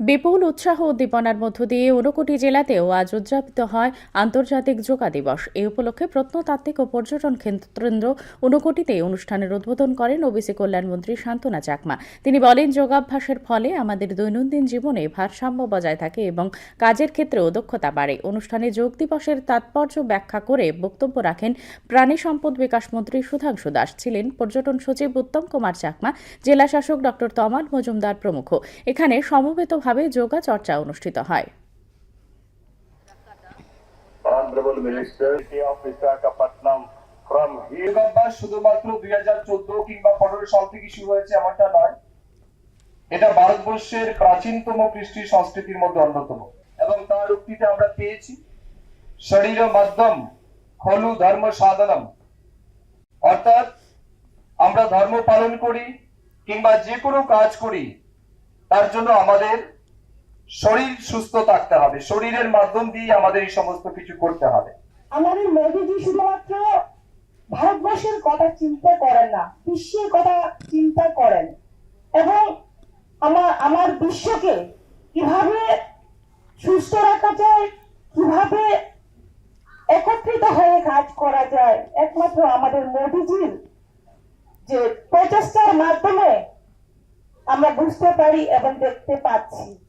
বিপুল উৎসাহ উদ্দীপনার মধ্য দিয়ে ঊনকোটি জেলাতেও আজ উদযাপিত হয় আন্তর্জাতিক যোগা দিবস। এই উপলক্ষে প্রত্নতাত্ত্বিক ও পর্যটন কেন্দ্র ঊনকোটিতে অনুষ্ঠানের উদ্বোধন করেন ওবিসি কল্যাণমন্ত্রী শান্তনা চাকমা। তিনি বলেন, যোগাভ্যাসের ফলে আমাদের দৈনন্দিন জীবনে ভারসাম্য বজায় থাকে এবং কাজের ক্ষেত্রেও দক্ষতা বাড়ে। অনুষ্ঠানে যোগ দিবসের তাৎপর্য ব্যাখ্যা করে বক্তব্য রাখেন প্রাণী সম্পদ বিকাশ মন্ত্রী সুধাংশু দাস। ছিলেন পর্যটন সচিব উত্তম কুমার চাকমা জেলা শাসক ডক্টর তমাল মজুমদার প্রমুখ। এখানে সমবেতভাবে যোগা চর্চা অনুষ্ঠিত হয়। শুধুমাত্র দুই হাজার চোদ্দ কিংবা পনেরো সাল থেকে শুরু হয়েছে এমনটা নয়। এটা ভারতবর্ষের প্রাচীনতম কৃষ্টি সংস্কৃতির মধ্যে অন্যতম। এবং তার উক্তিতে আমরা পেয়েছি শরীর মধ্যম খলু ধর্ম সাধনম। অর্থাৎ আমরা ধর্ম পালন করি কিংবা যে কোনো কাজ করি তার জন্য আমাদের শরীর সুস্থ থাকতে হবে। শরীরের মাধ্যম দিয়ে আমাদের এই সমস্ত কিছু করতে হবে। আমাদের মোদীজি শুধুমাত্র ভারতবর্ষের কথা চিন্তা করেন না, বিশ্বের কথা চিন্তা করেন। এবং আমার আমার বিশ্বকে কীভাবে সুস্থ রাখা যায়, কীভাবে একত্রিত হয়ে কাজ করা যায়, একমাত্র আমাদের মোদীজির যে প্রচেষ্টার মাধ্যমে আমরা বুঝতে পারি এবং দেখতে পাচ্ছি।